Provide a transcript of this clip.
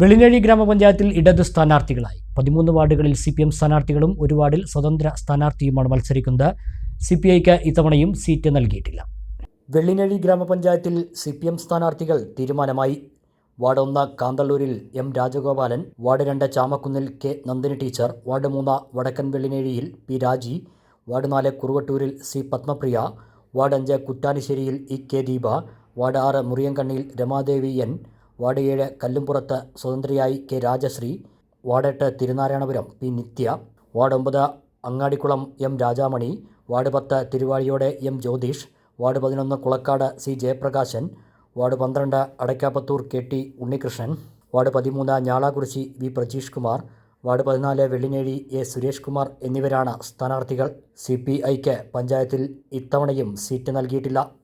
വെള്ളിനഴി ഗ്രാമപഞ്ചായത്തിൽ ഇടത് സ്ഥാനാർത്ഥികളായി. പതിമൂന്ന് വാർഡുകളിൽ സി പി എം സ്ഥാനാർത്ഥികളും ഒരു വാർഡിൽ സ്വതന്ത്ര സ്ഥാനാർത്ഥിയുമാണ് മത്സരിക്കുന്നത്. സി പി ഐക്ക് ഇത്തവണയും സീറ്റ് നൽകിയിട്ടില്ല. വെള്ളിനഴി ഗ്രാമപഞ്ചായത്തിൽ സി പി എം സ്ഥാനാർത്ഥികൾ തീരുമാനമായി. വാർഡ് ഒന്ന് കാന്തല്ലൂരിൽ എം രാജഗോപാലൻ വാർഡ് രണ്ട് ചാമക്കുന്നിൽ കെ നന്ദിനി ടീച്ചർ വാർഡ് മൂന്ന് വടക്കൻ വെള്ളിനേഴിയിൽ പി രാജി വാർഡ് നാല് കുറുവട്ടൂരിൽ സി പത്മപ്രിയ വാർഡ് അഞ്ച് കുറ്റാനിശ്ശേരിയിൽ ഇ കെ ദീപ വാർഡ് ആറ് മുറിയങ്കണ്ണിയിൽ രമാദേവി എൻ വാർഡ് ഏഴ് കല്ലുംപുറത്ത് സ്വതന്ത്രയായി കെ. രാജശ്രീ വാർഡ് എട്ട് തിരുനാരായണപുരം പി. നിത്യ വാർഡ് ഒമ്പത് അങ്ങാടിക്കുളം എം. രാജാമണി വാർഡ് പത്ത് തിരുവാഴിയോടെ എം. ജ്യോതിഷ് വാർഡ് പതിനൊന്ന് കുളക്കാട് സി. ജയപ്രകാശൻ വാർഡ് പന്ത്രണ്ട് Adakkaputhur K. T. Unnikrishnan ward പതിമൂന്ന് ഞാളാകുറിശി വി. പ്രജീഷ് കുമാർ വാർഡ് പതിനാല് വെള്ളിനേഴി എ. സുരേഷ് കുമാർ എന്നിവരാണ് സ്ഥാനാർത്ഥികൾ. സി. പി. ഐക്ക് പഞ്ചായത്തിൽ ഇത്തവണയും സീറ്റ് നൽകിയിട്ടില്ല.